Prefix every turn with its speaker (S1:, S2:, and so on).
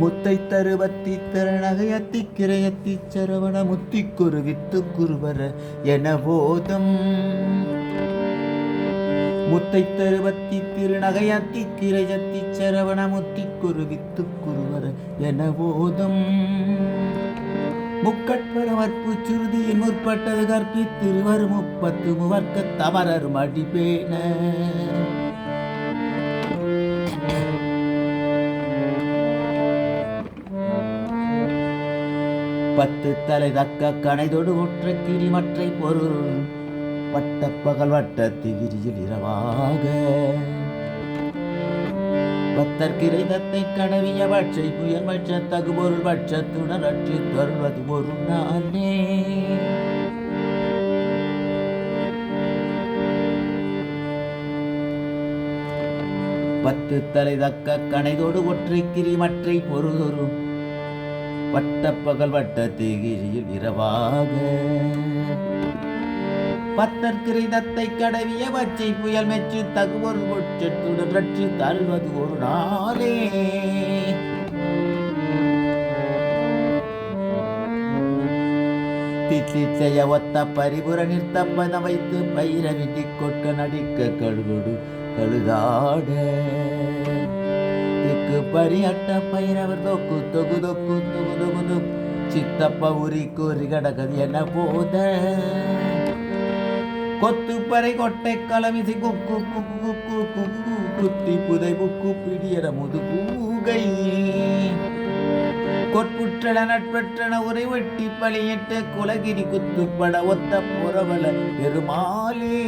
S1: முத்தை தருவத்தி திறனகையத்தி கிரையத்தி சரவண முத்தி குருவித்து குருவர என போதம். முத்தை தருவத்தி திருநகையத்தி கிரையத்தி சரவண முத்தி குருவித்து குருவர என போதம். முக்கட்பரவற்பு சுருதியின் முற்பட்டது கற்பித்திருவர் முப்பத்து முவர்க்க தவறர் மடிபேன. பத்து தலை தக்க கனைதொடு ஒற்ற கிரிமற்றை பொருள். வட்ட பகல் வட்ட திகிரியில் இரவாக. பத்தர் கிரைதத்தை கடவிய பட்சை புயல் பட்ச தகுபொருள் பட்சத்துடன் அற்றி தருவது ஒரு நாளே. பத்து தலை தக்க கனைதோடு ஒற்றை கிரிமற்றை பொருதொரும் வட்டப்பகல் வட்ட திகிரியில் இரவாக. பத்தர் தத்தை கடவிய பச்சை புயல் மெச்சு தகுவொரு பொச்சத்துடன் ரட்சி தருவது ஒரு நாளே. தித்திச்செய ஒத்த பரிபுர நிறுத்தப்பத வைத்து பயிர விட்டி கொட்க நடிக்க கழுகுடு கழுதாட திக்கு பரியட்ட பயிரவர் தொக்கு தொகு தொக்கு தொகு தொகு தொக்கு. சித்தப்ப உரி கூறி கடகது என போத? கொத்து பறை கொட்டை கலமிசை குக்கு குக்கு குக்கு குக்கு குத்தி புதை புக்கு பிடியற முது பூகை கொட்புற்றட நட்பற்றன உரை வெட்டி பழியிட்ட குலகிரி குத்துப்பட ஒத்த புறவல பெருமாளே.